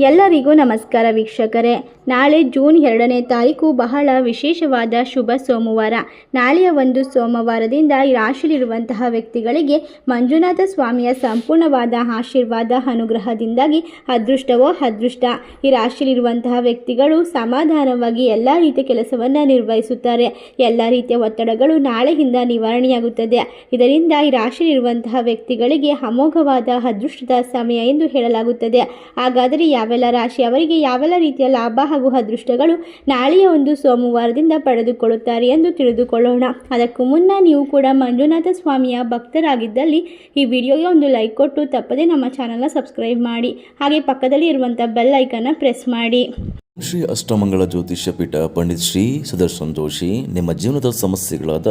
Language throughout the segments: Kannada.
ಎಲ್ಲರಿಗೂ ನಮಸ್ಕಾರ ವೀಕ್ಷಕರೇ. ನಾಳೆ ಜೂನ್ ಎರಡನೇ ತಾರೀಕು ಬಹಳ ವಿಶೇಷವಾದ ಶುಭ ಸೋಮವಾರ. ನಾಳೆಯ ಒಂದು ಸೋಮವಾರದಿಂದ ಈ ರಾಶಿಯಲ್ಲಿರುವಂತಹ ವ್ಯಕ್ತಿಗಳಿಗೆ ಮಂಜುನಾಥ ಸ್ವಾಮಿಯ ಸಂಪೂರ್ಣವಾದ ಆಶೀರ್ವಾದ, ಅನುಗ್ರಹದಿಂದಾಗಿ ಅದೃಷ್ಟವೋ ಅದೃಷ್ಟ. ಈ ರಾಶಿಯಲ್ಲಿರುವಂತಹ ವ್ಯಕ್ತಿಗಳು ಸಮಾಧಾನವಾಗಿ ಎಲ್ಲ ರೀತಿಯ ಕೆಲಸವನ್ನು ನಿರ್ವಹಿಸುತ್ತಾರೆ. ಎಲ್ಲ ರೀತಿಯ ಒತ್ತಡಗಳು ನಾಳೆಯಿಂದ ನಿವಾರಣೆಯಾಗುತ್ತದೆ. ಇದರಿಂದ ಈ ರಾಶಿಯಲ್ಲಿರುವಂತಹ ವ್ಯಕ್ತಿಗಳಿಗೆ ಅಮೋಘವಾದ ಅದೃಷ್ಟದ ಸಮಯ ಎಂದು ಹೇಳಲಾಗುತ್ತದೆ. ಹಾಗಾದರೆ ಯಾವೆಲ್ಲ ರಾಶಿ ಅವರಿಗೆ ಯಾವೆಲ್ಲ ರೀತಿಯ ಲಾಭ ಹಾಗೂ ಅದೃಷ್ಟಗಳು ನಾಳೆಯ ಒಂದು ಸೋಮವಾರದಿಂದ ಪಡೆದುಕೊಳ್ಳುತ್ತಾರೆ ಎಂದು ತಿಳಿದುಕೊಳ್ಳೋಣ. ಅದಕ್ಕೂ ಮುನ್ನ ನೀವು ಕೂಡ ಮಂಜುನಾಥ ಸ್ವಾಮಿಯ ಭಕ್ತರಾಗಿದ್ದಲ್ಲಿ ಈ ವಿಡಿಯೋಗೆ ಒಂದು ಲೈಕ್ ಕೊಟ್ಟು ತಪ್ಪದೇ ನಮ್ಮ ಚಾನಲ್ನ ಸಬ್ಸ್ಕ್ರೈಬ್ ಮಾಡಿ. ಹಾಗೆ ಪಕ್ಕದಲ್ಲಿ ಇರುವಂಥ ಬೆಲ್ ಐಕನ್ನ ಪ್ರೆಸ್ ಮಾಡಿ. ಶ್ರೀ ಅಷ್ಟಮಂಗಳ ಜ್ಯೋತಿಷ್ಯ ಪೀಠ ಪಂಡಿತ್ ಶ್ರೀ ಸುದರ್ಶನ್ ಜೋಶಿ ನಿಮ್ಮ ಜೀವನದ ಸಮಸ್ಯೆಗಳಾದ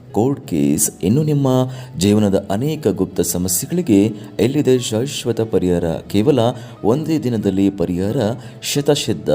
ಕೋರ್ಟ್ ಕೇಸ್ ಇನ್ನು ನಿಮ್ಮ ಜೀವನದ ಅನೇಕ ಗುಪ್ತ ಸಮಸ್ಯೆಗಳಿಗೆ ಎಲ್ಲಿದೆ ಶಾಶ್ವತ ಪರಿಹಾರ? ಕೇವಲ ಒಂದೇ ದಿನದಲ್ಲಿ ಪರಿಹಾರ? ಶತಶಿದ್ದ.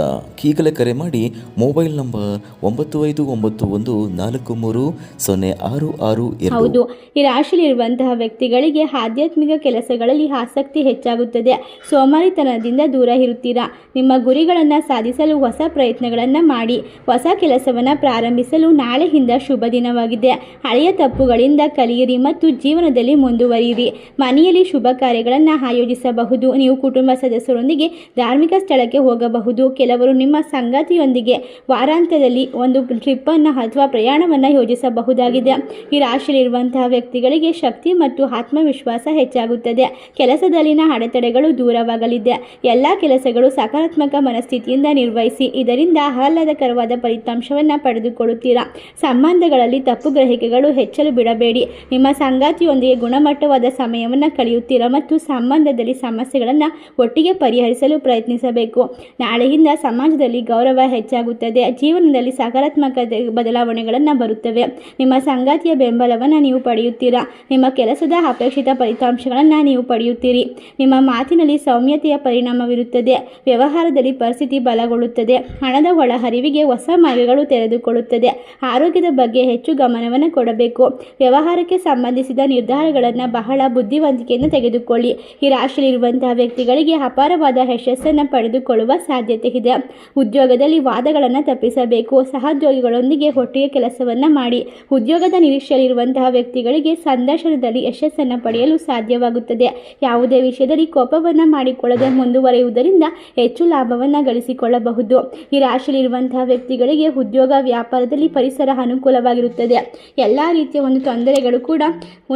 ಈಗಲೇ ಕರೆ ಮಾಡಿ ಮೊಬೈಲ್ ನಂಬರ್ ಒಂಬತ್ತು ಐದು ಒಂಬತ್ತು ಒಂದು ನಾಲ್ಕು ಮೂರು ಸೊನ್ನೆ ಆರು ಆರು ಹೌದು. ಈ ರಾಶಿಯಲ್ಲಿರುವಂತಹ ವ್ಯಕ್ತಿಗಳಿಗೆ ಆಧ್ಯಾತ್ಮಿಕ ಕೆಲಸಗಳಲ್ಲಿ ಆಸಕ್ತಿ ಹೆಚ್ಚಾಗುತ್ತದೆ. ಸೋಮಾರಿತನದಿಂದ ದೂರ ಇರುತ್ತೀರಾ? ನಿಮ್ಮ ಗುರಿಗಳನ್ನು ಸಾಧಿಸಲು ಹೊಸ ಪ್ರಯತ್ನಗಳನ್ನು ಮಾಡಿ. ಹೊಸ ಕೆಲಸವನ್ನು ಪ್ರಾರಂಭಿಸಲು ನಾಳೆಯಿಂದ ಶುಭ ದಿನವಾಗಿದೆ. ಹಳೆಯ ತಪ್ಪುಗಳಿಂದ ಕಲಿಯಿರಿ ಮತ್ತು ಜೀವನದಲ್ಲಿ ಮುಂದುವರಿಯಿರಿ. ಮನೆಯಲ್ಲಿ ಶುಭ ಕಾರ್ಯಗಳನ್ನು ಆಯೋಜಿಸಬಹುದು. ನೀವು ಕುಟುಂಬ ಸದಸ್ಯರೊಂದಿಗೆ ಧಾರ್ಮಿಕ ಸ್ಥಳಕ್ಕೆ ಹೋಗಬಹುದು. ಕೆಲವರು ನಿಮ್ಮ ಸಂಗಾತಿಯೊಂದಿಗೆ ವಾರಾಂತ್ಯದಲ್ಲಿ ಒಂದು ಟ್ರಿಪ್ಪನ್ನು ಅಥವಾ ಪ್ರಯಾಣವನ್ನು ಯೋಜಿಸಬಹುದಾಗಿದೆ. ಈ ರಾಶಿಯಲ್ಲಿರುವಂತಹ ವ್ಯಕ್ತಿಗಳಿಗೆ ಶಕ್ತಿ ಮತ್ತು ಆತ್ಮವಿಶ್ವಾಸ ಹೆಚ್ಚಾಗುತ್ತದೆ. ಕೆಲಸದಲ್ಲಿನ ಅಡೆತಡೆಗಳು ದೂರವಾಗಲಿದೆ. ಎಲ್ಲ ಕೆಲಸಗಳು ಸಕಾರಾತ್ಮಕ ಮನಸ್ಥಿತಿಯಿಂದ ನಿರ್ವಹಿಸಿ, ಇದರಿಂದ ಆಹ್ಲಾದಕರವಾದ ಫಲಿತಾಂಶವನ್ನು ಪಡೆದುಕೊಳ್ಳುತ್ತೀರಾ? ಸಂಬಂಧಗಳಲ್ಲಿ ತಪ್ಪು ಗ್ರಹಿಕೆಗಳು ಹೆಚ್ಚಲು ಬಿಡಬೇಡಿ. ನಿಮ್ಮ ಸಂಗಾತಿಯೊಂದಿಗೆ ಗುಣಮಟ್ಟವಾದ ಸಮಯವನ್ನು ಕಳೆಯುತ್ತೀರಾ ಮತ್ತು ಸಂಬಂಧದಲ್ಲಿ ಸಮಸ್ಯೆಗಳನ್ನು ಒಟ್ಟಿಗೆ ಪರಿಹರಿಸಲು ಪ್ರಯತ್ನಿಸಬೇಕು. ನಾಳೆಯಿಂದ ಸಮಾಜದಲ್ಲಿ ಗೌರವ ಹೆಚ್ಚಾಗುತ್ತದೆ. ಜೀವನದಲ್ಲಿ ಸಕಾರಾತ್ಮಕ ಬದಲಾವಣೆಗಳನ್ನು ಬರುತ್ತವೆ. ನಿಮ್ಮ ಸಂಗಾತಿಯ ಬೆಂಬಲವನ್ನು ನೀವು ಪಡೆಯುತ್ತೀರಾ? ನಿಮ್ಮ ಕೆಲಸದ ಅಪೇಕ್ಷಿತ ಫಲಿತಾಂಶಗಳನ್ನು ನೀವು ಪಡೆಯುತ್ತೀರಿ. ನಿಮ್ಮ ಮಾತಿನಲ್ಲಿ ಸೌಮ್ಯತೆಯ ಪರಿಣಾಮವಿರುತ್ತದೆ. ವ್ಯವಹಾರದಲ್ಲಿ ಪರಿಸ್ಥಿತಿ ಬಲಗೊಳ್ಳುತ್ತದೆ. ಹಣದ ಒಳಹರಿವಿಗೆ ಹೊಸ ಮಾರ್ಗಗಳು ತೆರೆದುಕೊಳ್ಳುತ್ತದೆ. ಆರೋಗ್ಯದ ಬಗ್ಗೆ ಹೆಚ್ಚು ಗಮನವನ್ನು ಕೊಡಬೇಕು. ವ್ಯವಹಾರಕ್ಕೆ ಸಂಬಂಧಿಸಿದ ನಿರ್ಧಾರಗಳನ್ನು ಬಹಳ ಬುದ್ಧಿವಂತಿಕೆಯನ್ನು ತೆಗೆದುಕೊಳ್ಳಿ. ಈ ರಾಶಿಯಲ್ಲಿರುವಂತಹ ವ್ಯಕ್ತಿಗಳಿಗೆ ಅಪಾರವಾದ ಯಶಸ್ಸನ್ನು ಪಡೆದುಕೊಳ್ಳುವ ಸಾಧ್ಯತೆ ಇದೆ. ಉದ್ಯೋಗದಲ್ಲಿ ವಾದಗಳನ್ನು ತಪ್ಪಿಸಬೇಕು. ಸಹೋದ್ಯೋಗಿಗಳೊಂದಿಗೆ ಒಟ್ಟಿಗೆ ಕೆಲಸವನ್ನು ಮಾಡಿ. ಉದ್ಯೋಗದ ನಿರೀಕ್ಷೆಯಲ್ಲಿರುವಂತಹ ವ್ಯಕ್ತಿಗಳಿಗೆ ಸಂದರ್ಶನದಲ್ಲಿ ಯಶಸ್ಸನ್ನು ಪಡೆಯಲು ಸಾಧ್ಯವಾಗುತ್ತದೆ. ಯಾವುದೇ ವಿಷಯದಲ್ಲಿ ಕೋಪವನ್ನು ಮಾಡಿಕೊಳ್ಳದೆ ಮುಂದುವರಿಯುವುದರಿಂದ ಹೆಚ್ಚು ಲಾಭವನ್ನು ಗಳಿಸಿಕೊಳ್ಳಬಹುದು. ಈ ರಾಶಿಯಲ್ಲಿರುವಂತಹ ವ್ಯಕ್ತಿಗಳಿಗೆ ಉದ್ಯೋಗ ವ್ಯಾಪಾರದಲ್ಲಿ ಪರಿಸರ ಅನುಕೂಲವಾಗಿರುತ್ತದೆ. ಎಲ್ಲ ರೀತಿಯ ಒಂದು ತೊಂದರೆಗಳು ಕೂಡ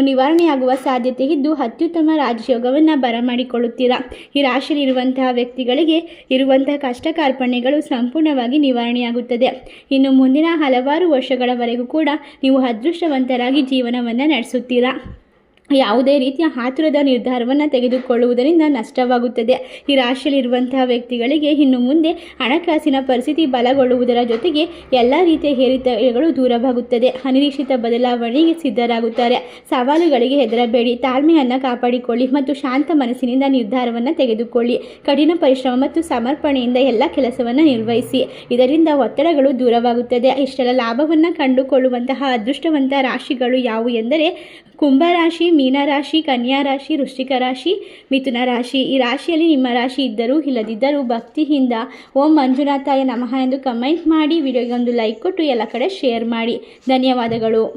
ನಿವಾರಣೆಯಾಗುವ ಸಾಧ್ಯತೆ ಇದ್ದು, ಅತ್ಯುತ್ತಮ ರಾಜಯೋಗವನ್ನು ಬರಮಾಡಿಕೊಳ್ಳುತ್ತೀರಾ? ಈ ರಾಶಿಯಲ್ಲಿರುವಂತಹ ವ್ಯಕ್ತಿಗಳಿಗೆ ಇರುವಂತಹ ಕಷ್ಟ ಕಾರ್ಪಣ್ಯಗಳು ಸಂಪೂರ್ಣವಾಗಿ ನಿವಾರಣೆಯಾಗುತ್ತದೆ. ಇನ್ನು ಮುಂದಿನ ಹಲವಾರು ವರ್ಷಗಳವರೆಗೂ ಕೂಡ ನೀವು ಅದೃಷ್ಟವಂತರಾಗಿ ಜೀವನವನ್ನು ನಡೆಸುತ್ತೀರಾ? ಯಾವುದೇ ರೀತಿಯ ಆತುರದ ನಿರ್ಧಾರವನ್ನು ತೆಗೆದುಕೊಳ್ಳುವುದರಿಂದ ನಷ್ಟವಾಗುತ್ತದೆ. ಈ ರಾಶಿಯಲ್ಲಿರುವಂತಹ ವ್ಯಕ್ತಿಗಳಿಗೆ ಇನ್ನು ಮುಂದೆ ಹಣಕಾಸಿನ ಪರಿಸ್ಥಿತಿ ಬಲಗೊಳ್ಳುವುದರ ಜೊತೆಗೆ ಎಲ್ಲ ರೀತಿಯ ಹೇರಿತಗಳು ದೂರವಾಗುತ್ತದೆ. ಅನಿರೀಕ್ಷಿತ ಬದಲಾವಣೆಗೆ ಸಿದ್ಧರಾಗುತ್ತಾರೆ. ಸವಾಲುಗಳಿಗೆ ಹೆದರಬೇಡಿ. ತಾಳ್ಮೆಯನ್ನು ಕಾಪಾಡಿಕೊಳ್ಳಿ ಮತ್ತು ಶಾಂತ ಮನಸ್ಸಿನಿಂದ ನಿರ್ಧಾರವನ್ನು ತೆಗೆದುಕೊಳ್ಳಿ. ಕಠಿಣ ಪರಿಶ್ರಮ ಮತ್ತು ಸಮರ್ಪಣೆಯಿಂದ ಎಲ್ಲ ಕೆಲಸವನ್ನು ನಿರ್ವಹಿಸಿ. ಇದರಿಂದ ಒತ್ತಡಗಳು ದೂರವಾಗುತ್ತದೆ. ಇಷ್ಟೆಲ್ಲ ಲಾಭವನ್ನು ಕಂಡುಕೊಳ್ಳುವಂತಹ ಅದೃಷ್ಟವಂತ ರಾಶಿಗಳು ಯಾವುವು ಎಂದರೆ ಕುಂಭರಾಶಿ ಮೀನರಾಶಿ ಕನ್ಯಾ ರಾಶಿ, ವೃಶ್ಚಿಕ ರಾಶಿ, ಮಿಥುನ ರಾಶಿ, ಈ ರಾಶಿಯಲ್ಲಿ ನಿಮ್ಮ ರಾಶಿ ಇದ್ದರೂ ಇಲ್ಲದಿದ್ದರೂ ಭಕ್ತಿಯಿಂದ ಓಂ ಮಂಜುನಾಥಾಯ ನಮಃ ಎಂದು ಕಮೆಂಟ್ ಮಾಡಿ. ವಿಡಿಯೋಗೆ ಒಂದು ಲೈಕ್ ಕೊಟ್ಟು ಎಲ್ಲ ಕಡೆ ಶೇರ್ ಮಾಡಿ. ಧನ್ಯವಾದಗಳು.